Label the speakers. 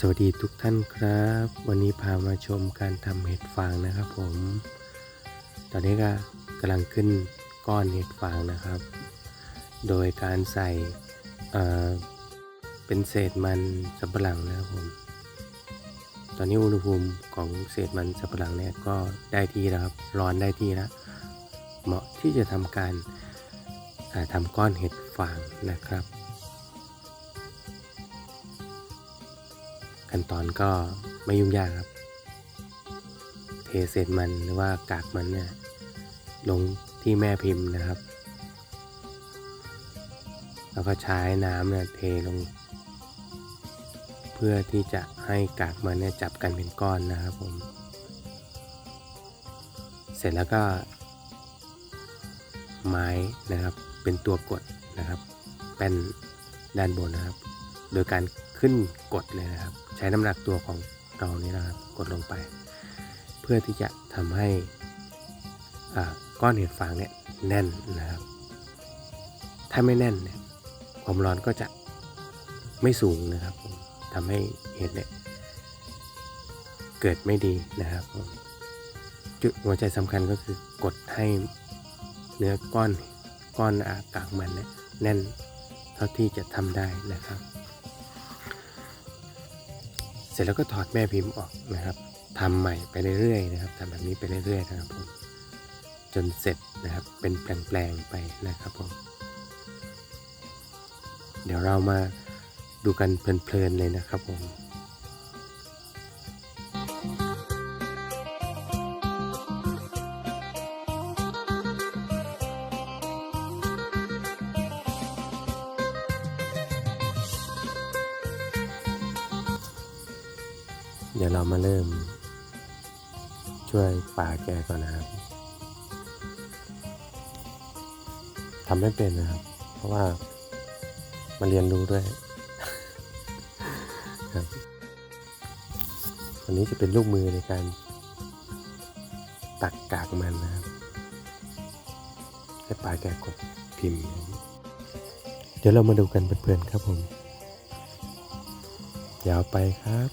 Speaker 1: สวัสดีทุกท่านครับ วันนี้พามาชมการทำเห็ดฟางนะครับผม ตอนนี้ก็กำลังขึ้นก้อนเห็ดฟางนะครับ โดยการใส่เอ่อเป็นเศษมันสับปะหลังนะครับผม ตอนนี้อุณหภูมิของเศษมันสับปะหลังเนี่ยก็ได้ที่แล้วครับ ร้อนได้ที่แล้ว เหมาะที่จะทำการอ่าทำก้อนเห็ดฟางนะครับ ขั้นตอนก็ไม่ยุ่งยากครับ เทเศษมันหรือว่ากากมันเนี่ยลงที่แม่พิมพ์นะครับ แล้วก็ใช้น้ำเนี่ยเทลง เพื่อที่จะให้กากมันเนี่ยจับกันเป็นก้อนนะครับผม เสร็จแล้วก็ ไม้นะครับเป็นตัวกดนะครับแป้นด้านบนนะครับ โดยการ ขึ้นกดเลยนะครับ ใช้น้ำหนักตัวของเรานี่นะครับ กดลงไป เพื่อที่จะทำให้ก้อนเห็ดฟางเนี่ยแน่นนะครับ ถ้าไม่แน่นเนี่ยความร้อนก็จะไม่สูงนะครับผมทำให้เห็ดเนี่ยเกิดไม่ดีนะครับผมจุดหัวใจสำคัญก็คือกดให้เนื้อก้อนก้อนอากากมันเนี่ยแน่นเท่าที่จะทำได้นะครับ สร็จแล้วก็ถอดแม่พิมพ์ออกนะครับทำใหม่ไปเรื่อยๆนะครับทำแบบนี้ไปเรื่อยๆนะครับผมจนเสร็จนะครับเป็นแปลงๆไปนะครับผมเดี๋ยวเรามาดูกันเพลินๆเลยนะครับผม เดี๋ยวเรามาเริ่ม ช่วยป่าแกก่อนนะครับทำไม่เป็นนะครับ เพราะว่ามาเรียนรู้ด้วยครับวันนี้จะเป็นลูกมือในการตักกากมันนะครับให้ปลาแกกดพิมพ์ เดี๋ยวเรามาดูกันเพื่อนๆครับผมยาวไปครับ